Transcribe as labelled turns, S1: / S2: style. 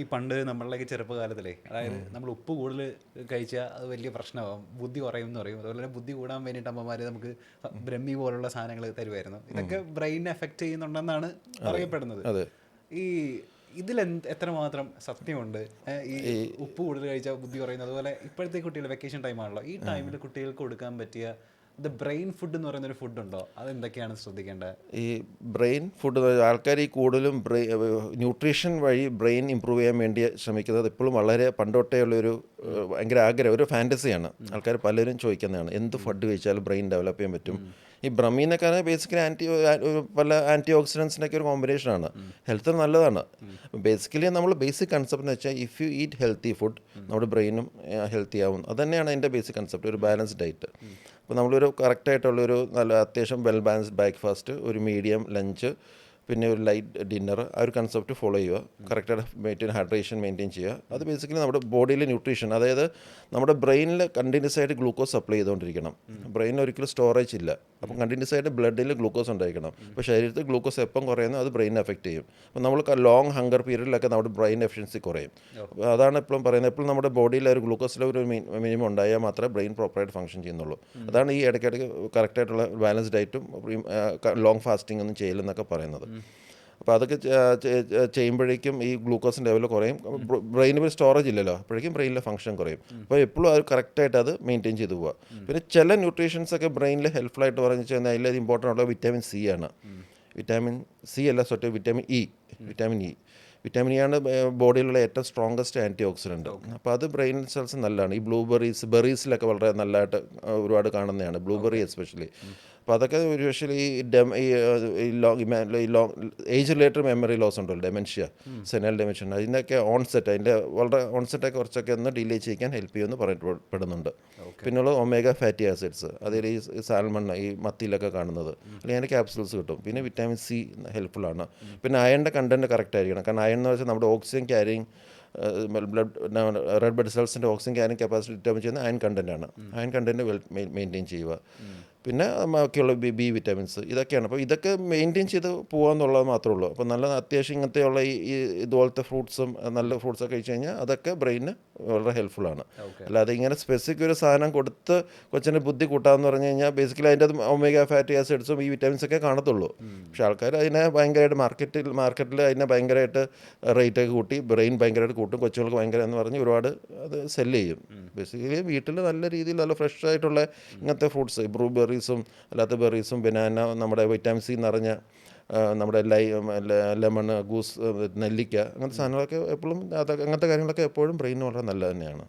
S1: ഈ പണ്ട് നമ്മളിലേക്ക് ചെറുപ്പകാലത്തിലേ അതായത് നമ്മൾ ഉപ്പ് കൂടുതൽ കഴിച്ചാൽ അത് വലിയ പ്രശ്നമാകും ബുദ്ധി കുറയും എന്ന് പറയും. അതുപോലെ തന്നെ ബുദ്ധി കൂടാൻ വേണ്ടിയിട്ട് അമ്മമാര് നമുക്ക് ബ്രഹ്മി പോലുള്ള സാധനങ്ങൾ തരുമായിരുന്നു. ഇതൊക്കെ ബ്രെയിൻ എഫക്റ്റ് ചെയ്യുന്നുണ്ടെന്നാണ്
S2: അറിയപ്പെടുന്നത്.
S1: ഈ ഇതിൽ എത്രമാത്രം സത്യമുണ്ട്? ഈ ഉപ്പ് കൂടുതൽ കഴിച്ചാൽ ബുദ്ധി കുറയുന്നത്? അതുപോലെ ഇപ്പോഴത്തെ കുട്ടികൾ വെക്കേഷൻ ടൈമാണല്ലോ ഈ ടൈമിൽ കുട്ടികൾക്ക് കൊടുക്കാൻ പറ്റിയ ദ ബ്രെയിൻ ഫുഡ് എന്ന് പറയുന്ന ഒരു ഫുഡ് ഉണ്ടോ? അതെന്തൊക്കെയാണ് ശ്രദ്ധിക്കേണ്ടത്?
S2: ഈ ബ്രെയിൻ ഫുഡ് ആൾക്കാർ ഈ കൂടുതലും ബ്രെയിൻ ന്യൂട്രീഷൻ വഴി ബ്രെയിൻ ഇമ്പ്രൂവ് ചെയ്യാൻ വേണ്ടി ശ്രമിക്കുന്നത് ഇപ്പോഴും വളരെ പണ്ടോട്ടേ ഉള്ളൊരു ഏഹ്, ഭയങ്കര ആഗ്രഹം ഒരു ഫാന്റസിയാണ് ആൾക്കാർ പലരും ചോദിക്കുന്നതാണ് എന്ത് ഫുഡ് കഴിച്ചാലും ബ്രെയിൻ ഡെവലപ്പ് ചെയ്യാൻ പറ്റും? ഈ ബ്രമീനൊക്കെ ബേസിക്കലി ആന്റി പല ആന്റി ഓക്സിഡൻസിനൊക്കെ ഒരു കോമ്പിനേഷനാണ് ഹെൽത്ത് നല്ലതാണ്. ബേസിക്കലി നമ്മൾ ബേസിക് കൺസെപ്റ്റ് എന്ന് വെച്ചാൽ if you eat healthy food നമ്മുടെ ബ്രെയിനും ഹെൽത്തി ആവും. അതുതന്നെയാണ് അതിന്റെ എന്റെ ബേസിക് കൺസെപ്റ്റ് ഒരു ബാലൻസ്ഡ് ഡയറ്റ് അപ്പോൾ നമ്മളൊരു കറക്റ്റായിട്ടുള്ളൊരു നല്ല അത്യാവശ്യം വെൽ ബാലൻസ്ഡ് ബ്രേക്ക്ഫാസ്റ്റ് ഒരു മീഡിയം ലഞ്ച് പിന്നെ ഒരു ലൈറ്റ് ഡിന്നർ ആ ഒരു കൺസെപ്റ്റ് ഫോളോ ചെയ്യുക. കറക്റ്റായിട്ട് മെയിന്റെയിൻ ഹൈഡ്രേഷൻ മെയിന്റെയിൻ ചെയ്യുക. അത് ബേസിക്കലി നമ്മുടെ ബോഡിയിലെ ന്യൂട്രീഷൻ അതായത് നമ്മുടെ ബ്രെയിനിൽ കണ്ടിന്യൂസ് ആയിട്ട് ഗ്ലൂക്കോസ് സപ്ലൈ ചെയ്തുകൊണ്ടിരിക്കണം. ബ്രെയിനിൽ ഒരിക്കലും സ്റ്റോറേജ് ഇല്ല. അപ്പം കണ്ടിന്യൂസ് ആയിട്ട് ബ്ലഡിൽ ഗ്ലൂക്കോസ് ഉണ്ടായിരിക്കണം. അപ്പോൾ ശരീരത്തിൽ ഗ്ലൂക്കോസ് എപ്പം കുറയുന്നു അത് ബ്രെയിനെ എഫക്റ്റ് ചെയ്യും. അപ്പോൾ നമ്മൾ ലോങ് ഹങ്കർ പീരീഡിലൊക്കെ നമ്മുടെ ബ്രെയിൻ എഫിഷ്യൻസി കുറയും. അപ്പോൾ അതാണ് എപ്പോഴും പറയുന്നത്. എപ്പോഴും നമ്മുടെ ബോഡിയിൽ ഒരു ഗ്ലൂക്കോസ് ലെവൽ ഒരു മിനിമം ഉണ്ടായാൽ മാത്രമേ ബ്രെയിൻ പ്രോപ്പറായിട്ട് ഫംഗ്ഷൻ ചെയ്യുന്നുള്ളൂ. അതാണ് ഈ ഇടയ്ക്കിടയ്ക്ക് കറക്റ്റായിട്ടുള്ള ബാലൻസ് ഡയറ്റും ലോങ് ഫാസ്റ്റിംഗ് ഒന്നും ചെയ്യില്ലെന്നൊക്കെ പറയുന്നത്. അപ്പോൾ അതൊക്കെ ചെയ്യുമ്പോഴേക്കും ഈ ഗ്ലൂക്കോസിന്റെ ലെവൽ കുറയും. ബ്രെയിനിൽ സ്റ്റോറേജ് ഇല്ലല്ലോ. അപ്പോഴേക്കും ബ്രെയിനിലെ ഫംഗ്ഷൻ കുറയും. അപ്പോൾ എപ്പോഴും അത് കറക്റ്റായിട്ട് അത് മെയിന്റെയിൻ ചെയ്തു പോവുക പിന്നെ ചില ന്യൂട്രീഷൻസ് ഒക്കെ ബ്രെയിനിൽ ഹെൽപ്ഫുള്ളായിട്ട് ആയിട്ട് പറഞ്ഞു വെച്ചാൽ അതിൽ ഇമ്പോർട്ടന്റ് ഉള്ള വിറ്റാമിൻ സി ആണ്. വിറ്റാമിൻ സി അല്ല സൊറ്റ് vitamin E vitamin E vitamin E ആണ് ബോഡിയിലുള്ള ഏറ്റവും സ്ട്രോങ്കസ്റ്റ് ആന്റി ഓക്സിഡന്റ് അപ്പോൾ അത് ബ്രെയിൻ സെൽസ് നല്ലതാണ്. ഈ ബ്ലൂബെറീസ് ബെറീസിലൊക്കെ വളരെ നല്ലതായിട്ട് ഒരുപാട് കാണുന്നതാണ്. ബ്ലൂബെറി എസ്പെഷ്യലി അപ്പോൾ അതൊക്കെ ഒരു പക്ഷേ ഈ ഡെം ഈ ഈ ലോങ് ഈ long age related memory loss ഉണ്ടല്ലോ ഡെമെൻഷ്യ സെനൽ ഡെമെൻഷ്യ അതിനൊക്കെ ഓൺസെറ്റ് അതിന്റെ വളരെ ഓൺസെറ്റൊക്കെ കുറച്ചൊക്കെ ഒന്ന് ഡിലേ ചെയ്യിക്കാൻ ഹെൽപ്പ് ചെയ്യുമെന്ന് പറയപ്പെടുന്നുണ്ട്. പിന്നെയുള്ള ഒമേഗ ഫാറ്റി ആസിഡ്സ് അതിൽ ഈ സാൽമൺ ഈ മത്തിയിലൊക്കെ കാണുന്നത്. അല്ലെങ്കിൽ അതിന്റെ ക്യാപ്സൂൾസ് കിട്ടും. പിന്നെ വിറ്റാമിൻ സി ഹെൽപ്ഫുൾ ആണ്. പിന്നെ അയണിന്റെ കണ്ടന്റ് കറക്റ്റ് ആയിരിക്കണം. കാരണം അയൺ എന്ന് വെച്ചാൽ നമ്മുടെ oxygen carrying blood red blood സെൽസിന്റെ oxygen carrying capacity determine ചെയ്യുന്ന അയൺ കണ്ടന്റ് ആണ്. അയൺ കണ്ടന്റ് വെൽ മെയിന്റെയിൻ ചെയ്യുക. പിന്നെ ബാക്കിയുള്ള ബി ബി വിറ്റാമിൻസ് ഇതൊക്കെയാണ്. അപ്പോൾ ഇതൊക്കെ മെയിന്റെയിൻ ചെയ്ത് പോകാമെന്നുള്ളത് മാത്രമേ ഉള്ളൂ അപ്പോൾ നല്ല അത്യാവശ്യം ഇങ്ങനത്തെയുള്ള ഈ ഈ ഇതുപോലത്തെ ഫ്രൂട്ട്സും നല്ല ഫ്രൂട്ട്സൊക്കെ കഴിച്ച് കഴിഞ്ഞാൽ അതൊക്കെ ബ്രെയിന് വളരെ ഹെൽപ്ഫുള്ളാണ് അല്ലാതെ ഇങ്ങനെ സ്പെസിഫിക് ഒരു സാധനം കൊടുത്ത് കൊച്ചിന് ബുദ്ധി കൂട്ടാമെന്ന് പറഞ്ഞു കഴിഞ്ഞാൽ ബേസിക്കലി അതിന്റെ അത് ഒമേഗ ഫാറ്റി ആസിഡ്സും ഈ വിറ്റാമിൻസ് ഒക്കെ കാണത്തുള്ളൂ. പക്ഷേ ആൾക്കാർ അതിനെ ഭയങ്കരമായിട്ട് മാർക്കറ്റിൽ മാർക്കറ്റിൽ അതിനെ ഭയങ്കരമായിട്ട് റേറ്റൊക്കെ കൂട്ടി ബ്രെയിൻ ഭയങ്കരമായിട്ട് കൂട്ടും കൊച്ചുകൾക്ക് ഭയങ്കര എന്ന് പറഞ്ഞ് ഒരുപാട് അത് സെല്ല് ചെയ്യും. ബേസിക്കലി വീട്ടിൽ നല്ല രീതിയിൽ നല്ല ഫ്രഷ് ആയിട്ടുള്ള ഇങ്ങനത്തെ ഫ്രൂട്ട്സ് ബ്ലൂബെറീസും അല്ലാത്ത ബെറീസും ബനാന നമ്മുടെ വൈറ്റാമിൻ സി നിറഞ്ഞ നമ്മുടെ ലൈ ലെമൺ ഗൂസ് നെല്ലിക്ക അങ്ങനത്തെ സാധനങ്ങളൊക്കെ എപ്പോഴും അങ്ങനത്തെ കാര്യങ്ങളൊക്കെ എപ്പോഴും ബ്രെയിൻ വളരെ നല്ലത് തന്നെയാണ്.